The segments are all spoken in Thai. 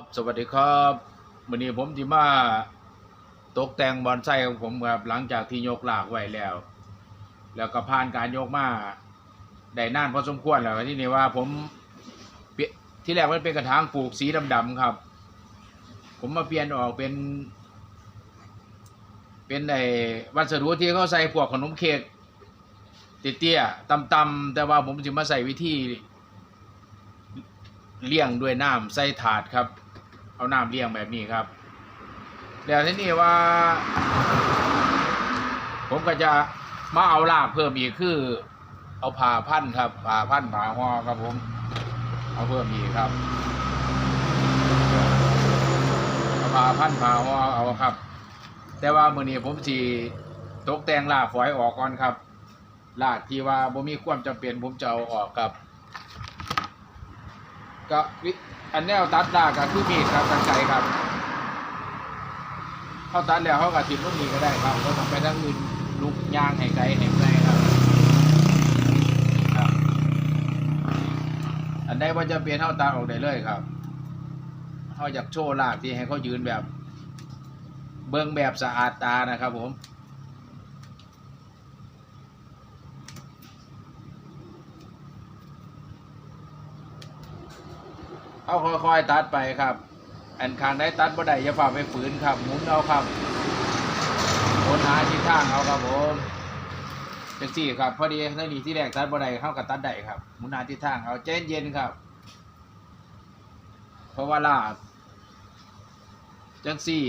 ับสวัสดีครับวันนี้ผมจิมาตกแต่งบอนไซของผมครับหลังจากที่ยกหลากไว้แล้ว แล้วก็ผ่านการยกมาได้นานพอสมควรแล้วที่นี่ว่าผมที่แรกมันเป็นกระถางปลูกสีดำๆครับ ผมมาเปลี่ยนออกเป็น เป็นไอ้วัสดุที่เขาใส่พวกขนมเค้กเตี้ยๆต่ำๆแต่ว่าผมจะมาใส่วิธีเลี้ยงด้วยน้ำใส่ถาดครับ เอาน้ำเลี้ยงแบบนี้ครับแล้วที่นี้ว่า ผมก็จะมาเอาลาบเพิ่มอีกคือ เอาผ่าพันธุ์ครับผ่าพันธุ์ผ่าหอครับผม เอาเพิ่มอีกครับเอาผ่าพันธุ์ผ่าหอเอาครับ แต่ว่ามื้อนี้ผมสิตกแต่งลาบฝอยออกก่อนครับลาดที่ว่าบ่มีความจำเป็นผมจะเอาออกครับก็วิ อันแนวตัดดาก็คือมีดครับกันไกรครับเข้าตัดแล้วเข้าก็ทิมลูกมีก็ได้ครับเขาต้องไปทางอื่นลูกยางให้ไกลให้ไกลครับครับ อันใดว่าจะเปลี่ยนเข้าตัดออกได้เลยครับเขาอยากโชว์ลากที่ให้เขายืนแบบ เบิ้งแบบสะอาดตานะครับผม เอาค่อยๆตัดไปครับ อันคางได้ตัดบ่ได้อย่าฝ่าไปฝืนครับหมุนเอาครับหมุนหาทิศทางเอาครับผมจังสี่ครับพอดีในนี้ที่แรกตัดบ่ได้เข้ากับตัดได้ครับหมุนหาทิศทางเอาใจเย็นครับ เพราะว่าลาบจังสี่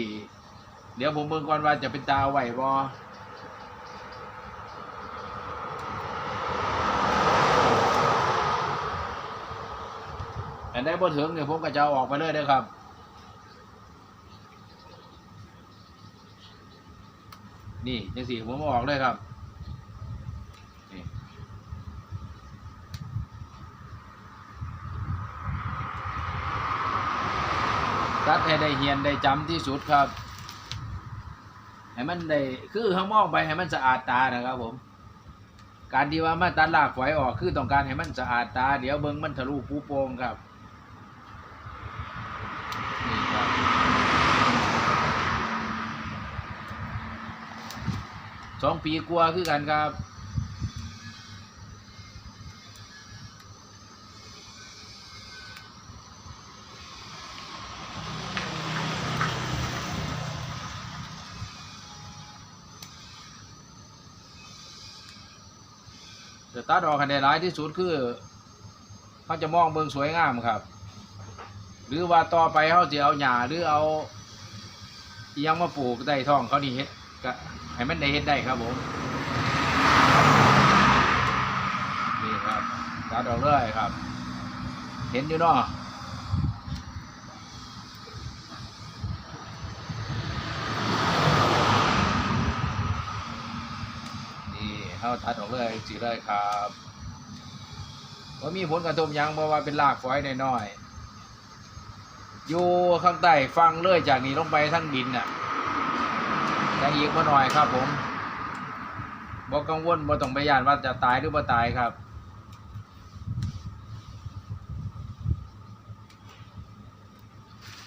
เดี๋ยวผมเบิ่งก่อนว่าจะเป็นตาไหวบอ นได้บ่ถึงเนี่ยผมก็จะอาออกไปเลยเด้ครับ นี่จังสี่ผมอาออกเลยครับตัดให้ได้เหียนได้จำที่สุดครับ ให้มันได้คือข้างมองไปให้มันสะอาดตานะครับผม การที่ว่ามาตัดรากฝอยออกคือต้องการให้มันสะอาดตา เดี๋ยวเบิ้งมันทะลุปูโป่งครับ นี่ครับ สองปีกลัวาคือกันครับจะตัดออกให้ได้ร้ายที่สุดคือเขาจะมองเบิงสวยงามครับ หรือว่าต่อไปเขาจะเอาหญ้าหรือเอายังมาปลูกได้ท้องเขานี่เฮ็ด ก็ให้มันได้เฮ็ดได้ครับผมนี่ครับตัดออกเลยครับ เห็นอยู่เนาะนี่เขาตัดออกเลยสิเลยครับว่ามีผลกระทบยังเพราะว่าเป็นรากฝอยน้อยๆอยู่ข้างใต้ฟังเลยจากนี้ลงไปทั้งดินน่ะ แต่อีกมาหน่อยครับ ผมบ่กังวลบ่ต้องไปย่านว่าจะตายหรือบ่ตายครับ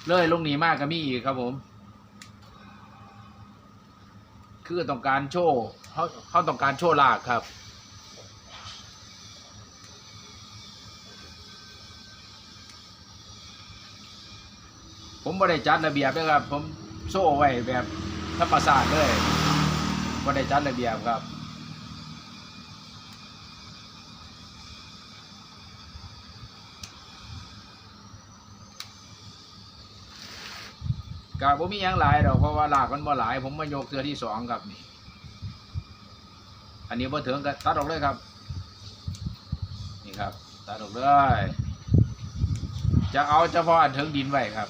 เลยลงหนีมากก็มีอีกครับผม คือต้องการโชว์เขาเขาต้องการโชว์ลากครับ ผมไม่ได้จัดระเบียบนะครับ ผมโซ่ไว้แบบ ธรรมศาสตร์เลยไม่ได้จัดระเบียบครับกาบ่มีหยังหลายดอกเพราะว่าลากมันบ่หลาย ผมมายกเทือที่สองครับนี่ อันนี้บ่ถึงก็ตัดออกเลยครับ นี่ครับตัดออกเลย จะเอาเฉพาะอันถึงดินไว้ครับ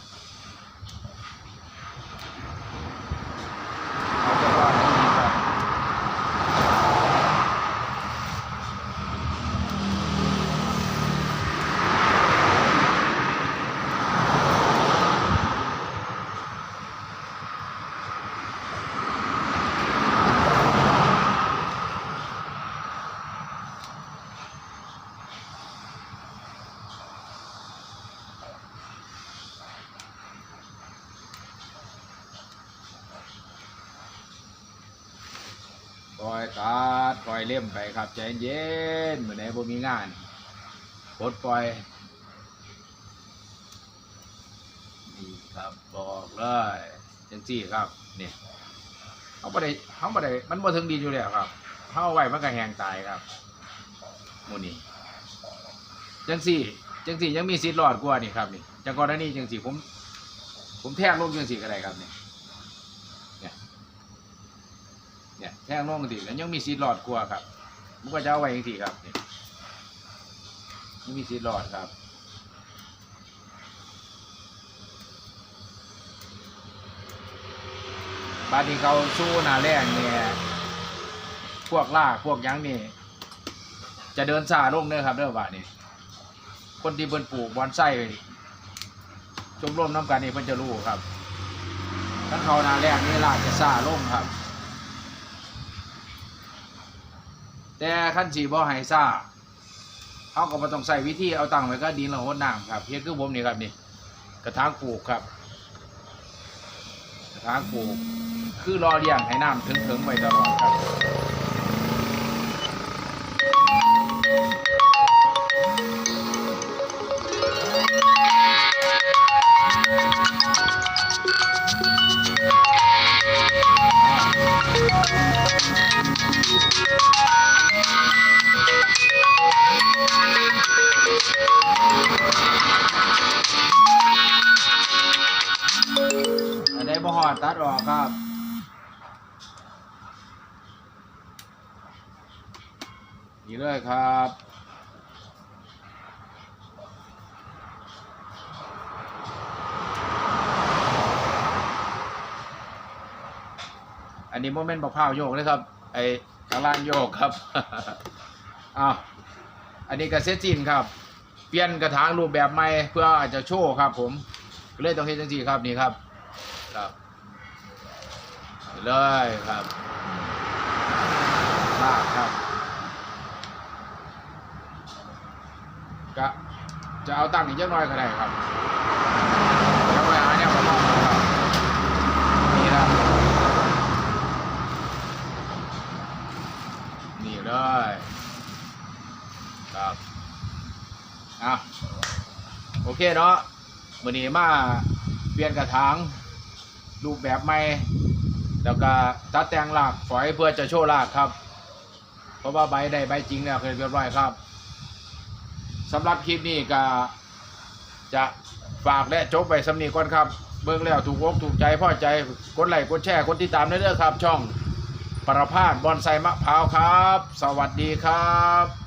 เล่มไปครับ ใจเย็นเหมือนไหนบ่มีงานปลดปล่อยนี่ครับบอกเลยจังซี่ครับนี่เขาบ่ได้เขาบ่ได้มันบ่ถึงดินอยู่แล้วครับเขาเอาไว้มันก็แหงตายครับมูนี้จังซี่จังซี่ยังมีสิทธิ์รอดกว่านี่ครับนี่จังกรณีจังซี่ผม ผมแทงลงจังซี่ก็ได้ครับนี่เนี่ย เนี่ยแทงลงจังซี่แล้วยังมีสิทธิ์รอดกว่าครับผมก็จะเอาไว้จังซี่ครับนี่ยังมีสิทธิ์รอดครับบาดนี้เขาสู้นาแรงเนี่ยพวกล่าพวกยังนี่จะเดินซาลงเด้อครับเด้อบาดนี้คนที่เพิ่นปลูกบอนไส้ชมรมน้ำกันนี่เพิ่นจะรู้ครับถ้าเขานาแรงนี่ลากจะซาลงครับ แต่ขั้นสีบ่ให้ซาเขาก็มาต้องใส่วิธีเอาตังไว้ก็ดินแล้วหดน้ำครับเฮ็ดคือผมนี่ครับนี่กระถางปลูกครับ กระถางปลูกคือรอเลี้ยงให้น้ำถึงๆไว้ตลอดครับ อดตัดอกครับ นี่เลยครับอันนี้โมเมนต์บอกพร้าวโยกเลยครับ ไอ้ข้างล่างโยกครับอ้าวอันนี้ก็เซตจินครับ เปลี่ยนกระถางรูปแบบใหม่เพื่ออาจจะโชว์ครับผม เลยต้องเฮ็ดจังซี่ครับนี่ครับ ครับ เลยครับลากครับ ก็จะเอาตั้งอีกจักหน่อยก็ได้ครับเดี๋ยวไปหาเนี่ยมาลองครับนี่ครับนี่เลยครับอะโอเคเนาะวันนี้มาเปลี่ยนกระถางรูปแบบใหม่ แล้วก็ตัดแต่งรากฝอยเพื่อจะโชว์รากครับ เพราะว่าใบได้ใบจริงแล้วเคยเรียบร้อยครับสำหรับคลิปนี้ก็จะฝากและจบไปสำนีก่อนครับ เบิ่งแล้วถูกอกถูกใจพ่อใจกดไลค์กดแชร์กดติดตามได้เด้อครับ ช่องประพาสบอนไซมะพร้าวครับ สวัสดีครับ